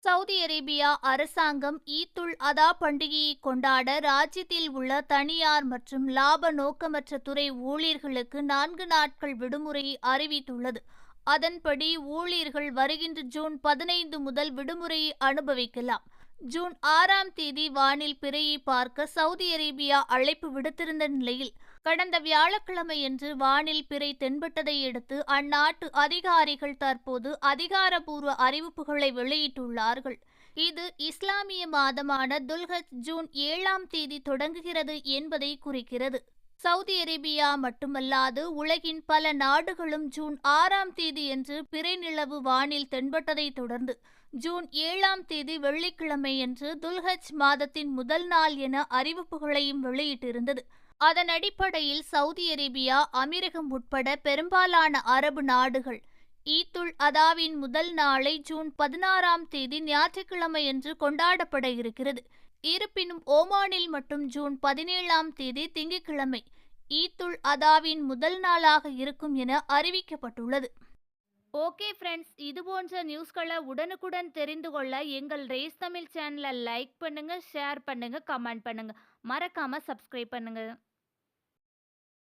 Saudi Arabia அரசாங்கம் ஈத்துல் அதா பண்டிகையை கொண்டாட ராஜ்யத்தில் உள்ள தனியார் மற்றும் லாப நோக்கமற்ற துறை ஊழியர்களுக்கு நான்கு நாட்கள் விடுமுறையை அறிவித்துள்ளது. அதன்படி ஊழியர்கள் வருகின்ற ஜூன் பதினைந்து முதல் விடுமுறையை அனுபவிக்கலாம். ஜூன் ஆறாம் தேதி வானில் பிறையை பார்க்க சவுதி அரேபியா அழைப்பு விடுத்திருந்த நிலையில் கடந்த வியாழக்கிழமையன்று வானில் பிறை தென்பட்டதை அடுத்து அந்நாட்டு அதிகாரிகள் தற்போது அதிகாரபூர்வ அறிவிப்புகளை வெளியிட்டுள்ளார்கள். இது இஸ்லாமிய மாதமான துல்ஹஜ் ஜூன் ஏழாம் தேதி தொடங்குகிறது என்பதை குறிக்கிறது. சவுதி அரேபியா மட்டுமல்லாது உலகின் பல நாடுகளும் ஜூன் ஆறாம் தேதி என்று பிறை நிலவு வானில் தென்பட்டதை தொடர்ந்து ஜூன் ஏழாம் தேதி வெள்ளிக்கிழமை என்று துல்ஹஜ் மாதத்தின் முதல் நாள் என அறிவிப்புகளையும் வெளியிட்டிருந்தது. அதன் அடிப்படையில் சவுதி அரேபியா அமீரகம் உட்பட பெரும்பாலான அரபு நாடுகள் ஈத்துல் அதாவின் முதல் நாளை ஜூன் பதினாறாம் தேதி ஞாயிற்றுக்கிழமையன்று கொண்டாடப்பட இருக்கிறது. இருப்பினும் ஓமானில் மட்டும் ஜூன் பதினேழாம் தேதி திங்கட்கிழமை ஈத்துல் அதாவின் முதல் நாளாக இருக்கும் என அறிவிக்கப்பட்டுள்ளது. ஓகே ஃப்ரெண்ட்ஸ் இது போன்ற நியூஸ்களை உடனுக்குடன் தெரிந்து கொள்ள எங்கள் ரேஸ் தமிழ் சேனலை லைக் பண்ணுங்கள் ஷேர் பண்ணுங்கள் கமெண்ட் பண்ணுங்கள் மறக்காமல் சப்ஸ்கிரைப் பண்ணுங்கள்